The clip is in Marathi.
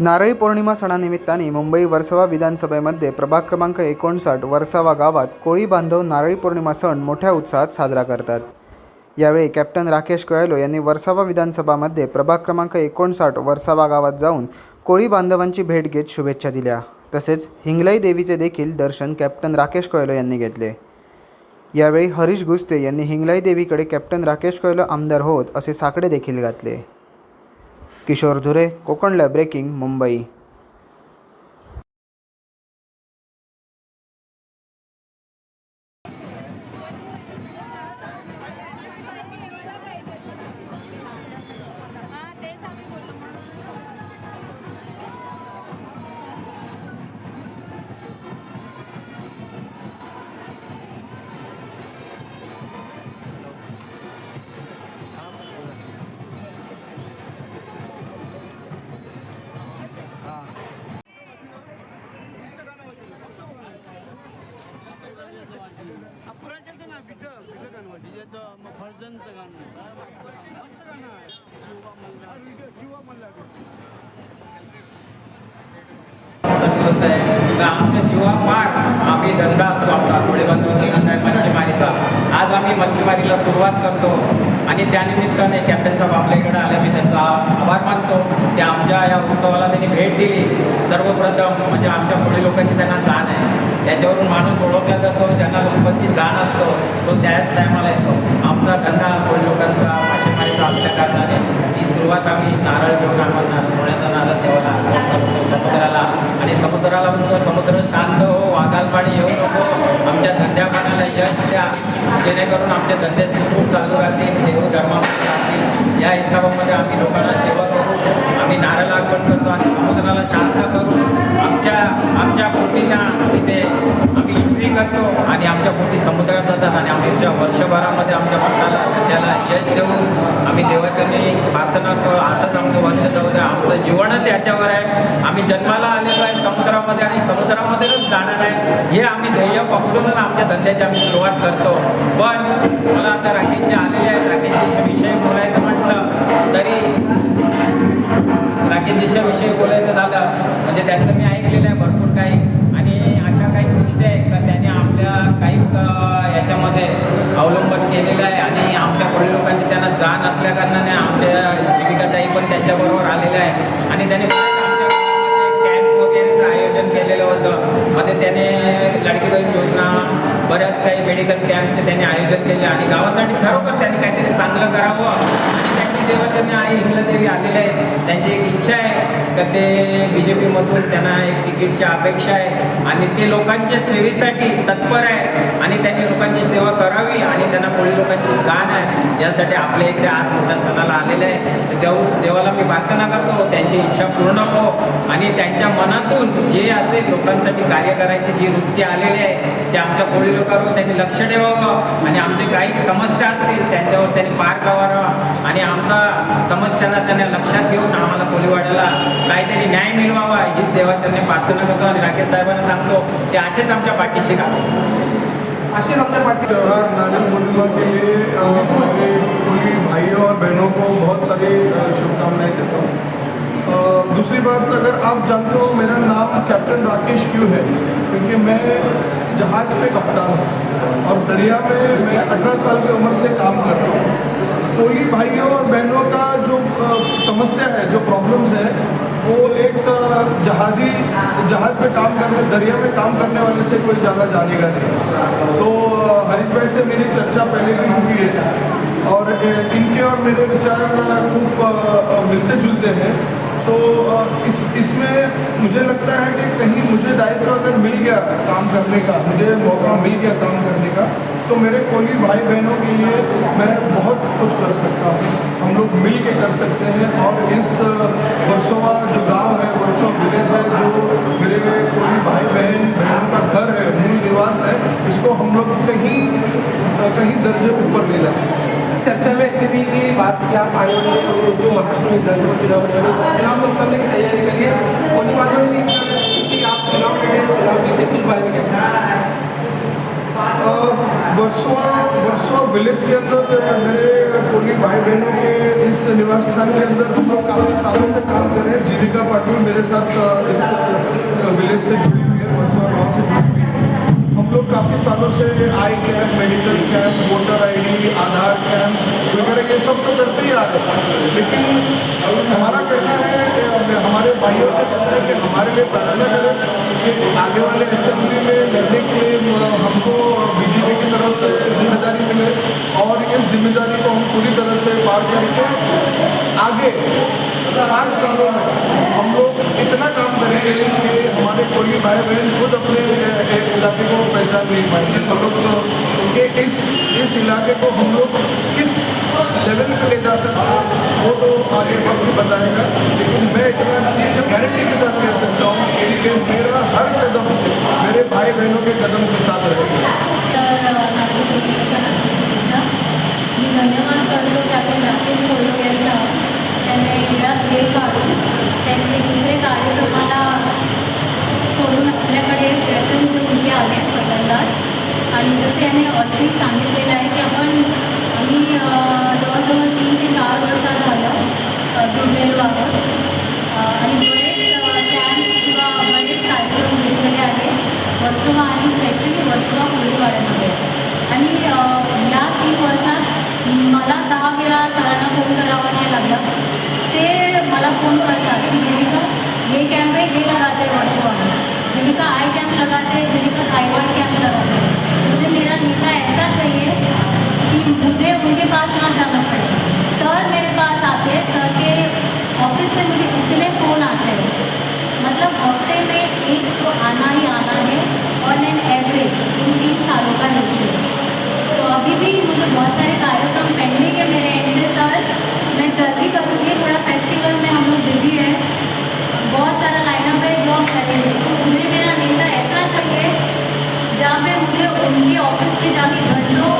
नारळी पौर्णिमा सणानिमित्ताने मुंबई वर्सवा विधानसभेमध्ये प्रभाग क्रमांक एकोणसाठ वर्सावा गावात कोळी बांधव नारळी पौर्णिमा सण मोठ्या उत्साहात साजरा करतात. यावेळी कॅप्टन राकेश कोयलो यांनी वर्सावा विधानसभामध्ये प्रभाग क्रमांक एकोणसाठ वर्सावा गावात जाऊन कोळी बांधवांची भेट घेत शुभेच्छा दिल्या. तसेच हिंगलाई देवीचे देखील दर्शन कॅप्टन राकेश कोयलो यांनी घेतले. यावेळी हरीश गुस्ते यांनी हिंगलाई देवीकडे कॅप्टन राकेश कोयलो आमदार होत असे साकडे देखील घातले. किशोर धुरे कोकण लॅब ब्रेकिंग मुंबई फर्जनचं गाणं दिवस आहे का आमच्या जीवापार आम्ही धंदा असतो आमचा थोडे बांधवांचा धंदा आहे मच्छीमारीचा आज आम्ही मच्छीमारीला सुरुवात करतो आणि त्यानिमित्ताने कॅप्टन साहेब आपल्या इकडे आले मी त्यांचा आभार मानतो की आमच्या या उत्सवाला त्यांनी भेट दिली सर्वप्रथम म्हणजे आमच्या पुढे लोकांची त्यांना जाण आहे. त्याच्यावरून माणूस ओळखला जातो ज्यांना गणपती जाण असतो तो त्याच टायमाला येतो. आमचा धंदा कोळी लोकांचा मासेमारीचा असल्या कारणाने ही सुरुवात आम्ही नारळ घेऊन आम्हाला सोन्याचा नारळ देवाला समुद्राला. आणि समुद्राला म्हणतो समुद्र शांत हो वाघाल पाणी येऊ नको आमच्या धंद्या पाण्याला यश द्या. जेणेकरून आमच्या धंद्याचे खूप चालू राहतील देव धर्मामध्ये राहतील. या हिशोबामध्ये आम्ही लोकांना सेवा करू. आम्ही नारळ अर्पण करतो आणि समुद्राला शांत करू आमच्या आमच्या बोटीला तिथे आम्ही एंट्री करतो आणि आमच्या बोटी समुद्रात जातात आणि आमच्या वर्षभरामध्ये आमच्या मठाला त्याला यश देऊन आम्ही देवाच्याने प्रार्थना करतो. असंच आमचं वर्ष जाऊ द्या. आमचं जीवनच याच्यावर आहे. आम्ही जन्माला आलेलो आहे समुद्रामध्ये आणि समुद्रामध्येच जाणार आहे. हे आम्ही ध्येय पकडूनच आमच्या धंद्याची आम्ही सुरुवात करतो. पण मला आता राकेशचे आलेले आहेत. राकेशजीच्या विषय बोलायचं म्हटलं तरी राकेशजीच्या विषयी बोलायचं झालं म्हणजे त्याचं मी ऐकलेलं आहे भरपूर काही. आणि अशा काही गोष्टी आहेत का त्याने आपल्या काही याच्यामध्ये अवलंबन केलेलं आहे? आणि आमच्या वडील लोकांची त्यांना जाण असल्या कारणाने आमच्या जीविकाताई पण त्याच्याबरोबर आलेल्या आहे. आणि त्याने कॅम्प वगैरेचं आयोजन केलेलं होतं. मध्ये त्याने लाडकी बहीण योजना बऱ्याच काही मेडिकल कॅम्पचे त्याने आयोजन केले. आणि गावासाठी खरोखर त्यांनी काहीतरी चांगलं करावं. आणि त्यांची आई हिंगलादेवी आलेले आहेत. त्यांची एक इच्छा आहे का ते बी जे पीमधून त्यांना एक तिकीटची अपेक्षा आहे. आणि ते लोकांच्या सेवेसाठी तत्पर आहे. आणि त्यांनी लोकांची सेवा करावी आणि त्यांना पुढील लोकांची जाण आहे. यासाठी आपल्या इकडे आज मोठ्या सणाला आलेले आहे. तर देव देवाला मी प्रार्थना करतो. त्यांची इच्छा पूर्ण हो. आणि त्यांच्या मनातून जे असेल लोकांसाठी कार्य करायची जी वृत्ती आलेली आहे ते आमच्या कोळी लोकांवर त्यांनी लक्ष ठेवावं. आणि आमचे काही समस्या असतील त्यांच्यावर त्यांनी पार करावं आमचा समस्यांना त्यांना लक्षात घेऊन आम्हाला कोलीवाड्याला काहीतरी न्याय मिळवावा ही देवाच्यांनी प्रार्थना करतो आणि राकेश साहेबांना सांगतो ते असेच आमच्या पाठीशी राहतो अशीच आमच्या पाठी त्यौहार नारियल पूर्णिमा के लिए पूरी भाइयों और बहनों को बहुत सारी शुभकामनाएं देता हूँ। दूसरी बात अगर आप जानते हो मेरा नाम कैप्टन राकेश क्यों है? क्योंकि मैं जहाज़ पे कप्तान हूँ और दरिया में मैं अठारह साल की उम्र से काम करता हूँ। कोली भाइयों और बहनों का जो समस्या है, जो प्रॉब्लम्स है, वो एक जहाज़ी, जहाज़ पे काम करने, दरिया में काम करने वाले से कोई ज़्यादा जानेगा नहीं। तो हरीश भाई से मेरी चर्चा पहले भी हुई है। और इनके और मेरे विचार खूब मिलते जुलते हैं। तो इस, इसमें मुझे लगता है कि कहीं मुझे दायित्व अगर मिल गया काम करने का, मुझे मौका मिल गया काम करने का तो मेरे कोली भाई बहनों के लिए मैं बहुत कुछ कर सकता हूँ। हम लोग मिल के कर सकते हैं और इस वर्सोवा जो गाँव है, वर्सोवा विलेज है, जो मेरे कोई भाई बहन बहनों का घर है मूल निवास है, इसको हम लोग कहीं कहीं दर्जे ऊपर ले जा सकते हैं। चर्चा में ऐसे भी की बात की आप आने वाले जो महाराष्ट्र में विधानसभा चुनाव चुनाव में करने की तैयारी करिए होने वाले में कि आप चुनाव के लिए लिए कुछ बारे में वर्ष वर्सोवा विलेज के अंदर मेरे पूरी भाई बहनों के इस निवास स्थान के अंदर हम लोग काफ़ी सालों से काम कर रहे हैं। जीविका पाटिल मेरे साथ, इस विलेज से जुड़ी हुई है, वर्सोवा गाँव से जुड़ी हुई है। हम लोग काफ़ी सालों से eye camp medical camp voter ID Aadhaar ये सब तो करते ही आ रहे लेकिन हमारा कहना है कि हमारे भाइयों से कहना है कि हमारे लिए प्रार्थना करें कि आगे वाले असेंबली में लड़ने के लिए हमको बीजेपी की तरफ़ से ज़िम्मेदारी मिले और इस ज़िम्मेदारी को हम पूरी तरह से पार करके आगे, पाँच सालों में हम लोग इतना काम करेंगे कि हमारे कोई भाई बहन खुद अपने इलाके को पहचान नहीं पाएँगे। हम लोग तो इस इस इलाके को हम लोग किस लेवल पे ले जा सकता हैं वो तो आगे वक्त बताएगा लेकिन मैं इतना गारंटी के साथ कह सकता हूँ कि मेरा हर कदम मेरे भाई बहनों के कदम के साथ रहेगा तर नागरिकांच्या मी धन्यवाद करतो कॅप्टन राकेश कोल्हे यांचा त्यांनी वेळात वेळ काढून त्यांचे दुसरे कार्यक्रमाला सोडून आपल्याकडे प्रेफरन्स देऊन इथे आले पहिल्यांदाच आणि जसे यांनी ऑलरेडी सांगितलेलं आहे की आपण आम्ही अं, जवळजवळ तीन ते चार वर्षात झालं अं, जुळलेलो आहोत अं, आणि बरेच कॅम्प किंवा बरेच कार्यक्रम घेतलेले आहेत वर्सोवा आणि स्पेशली वर्सोवा कोळीवाड्यामध्ये आणि अं, या तीन वर्षात मला दहा वेळा सरांना फोन करावा नाही लागला ते मला फोन करता की जीविका ये कैंप है ये लगाते हैं वर्सोवा में जीविका आई कैंप लगाते हैं जीविका थाईवान कैंप लगाते हैं। मुझे मेरा नेता ऐसा चाहिए कि मुझे उनके पास मुझे मेरा नेता ऐसा चाहिए जहाँ पे मुझे उनके ऑफिस पे जाके घंटों